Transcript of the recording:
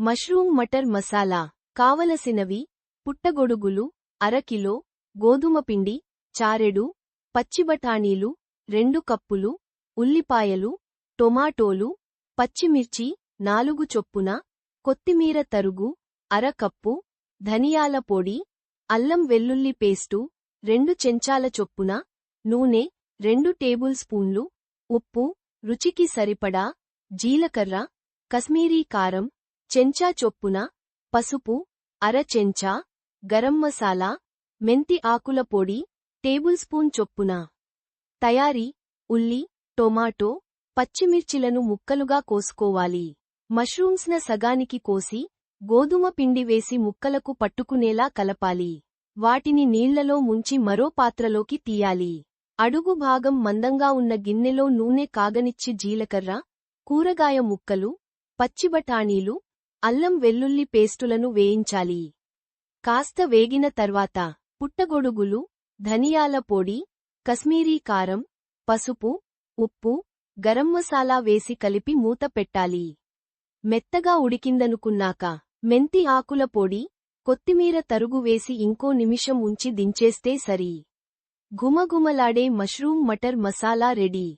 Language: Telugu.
మష్రూమ్ మటర్ మసాలా కావలసినవి పుట్టగొడుగులు అరకిలో గోధుమ పిండి చారెడు పచ్చిబఠానీలు రెండు కప్పులు ఉల్లిపాయలు టొమాటోలు పచ్చిమిర్చి నాలుగు చొప్పున కొత్తిమీర తరుగు అరకప్పు ధనియాల పొడి అల్లం వెల్లుల్లి పేస్టు రెండు చెంచాల చొప్పున నూనె రెండు టేబుల్ స్పూన్లు ఉప్పు రుచికి సరిపడా జీలకర్ర కశ్మీరీ కారం చెంచా చొప్పున పసుపు అర చెంచా గరం మసాలా మెంతి ఆకుల పొడి టేబుల్ స్పూన్ చొప్పున తయారీ ఉల్లి టొమాటో పచ్చిమిర్చిలను ముక్కలుగా కోసుకోవాలి. మష్రూమ్స్న సగానికి కోసి గోధుమ పిండి వేసి ముక్కలకు పట్టుకునేలా కలపాలి. వాటిని నీళ్ళలో ముంచి మరో పాత్రలోకి తీయాలి. అడుగు భాగం మందంగా ఉన్న గిన్నెలో నూనె కాగనిచ్చి జీలకర్ర కూరగాయ ముక్కలు పచ్చిబఠానీలు అల్లం వెల్లుల్లి పేస్టులను వేయించాలి. కాస్త వేగిన తర్వాత పుట్టగొడుగులు ధనియాల పొడి కశ్మీరీ కారం పసుపు ఉప్పు గరం మసాలా వేసి కలిపి మూత పెట్టాలి. మెత్తగా ఉడికిందనుకున్నాక మెంతి ఆకుల పొడి కొత్తిమీర తరుగు వేసి ఇంకో నిమిషం ఉంచి దించేస్తే సరి. ఘుమఘుమలాడే మష్రూమ్ మటర్ మసాలా రెడీ.